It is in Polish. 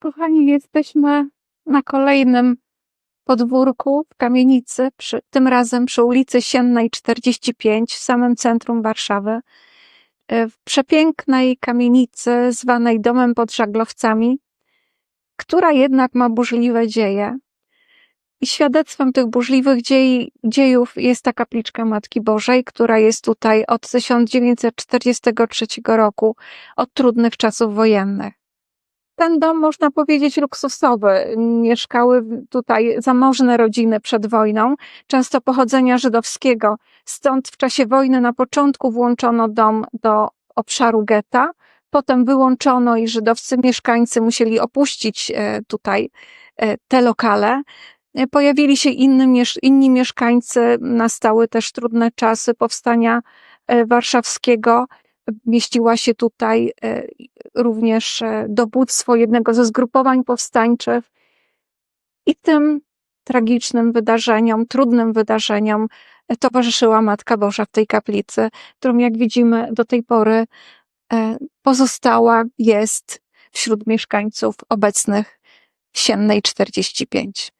Kochani, jesteśmy na kolejnym podwórku w kamienicy, przy, tym razem przy ulicy Siennej 45 w samym centrum Warszawy. E, W przepięknej kamienicy zwanej Domem pod Żaglowcami, która jednak ma burzliwe dzieje. I świadectwem tych burzliwych dziej, dziejów jest ta kapliczka Matki Bożej, która jest tutaj od 1943 roku, od trudnych czasów wojennych ten dom, można powiedzieć, luksusowy. Mieszkały tutaj zamożne rodziny przed wojną, często pochodzenia żydowskiego. Stąd w czasie wojny na początku włączono dom do obszaru getta, potem wyłączono i żydowscy mieszkańcy musieli opuścić e, tutaj e, te lokale. E, Pojawili się miesz- inni mieszkańcy, nastały też trudne czasy powstania warszawskiego. Mieściła się tutaj e, również e, dowództwo jednego ze zgrupowań powstańczych. I tym tragicznym wydarzeniom, trudnym wydarzeniom e, towarzyszyła Matka Boża w tej kaplicy, którą jak widzimy do tej pory pozostała jest wśród mieszkańców obecnych Siennej 45.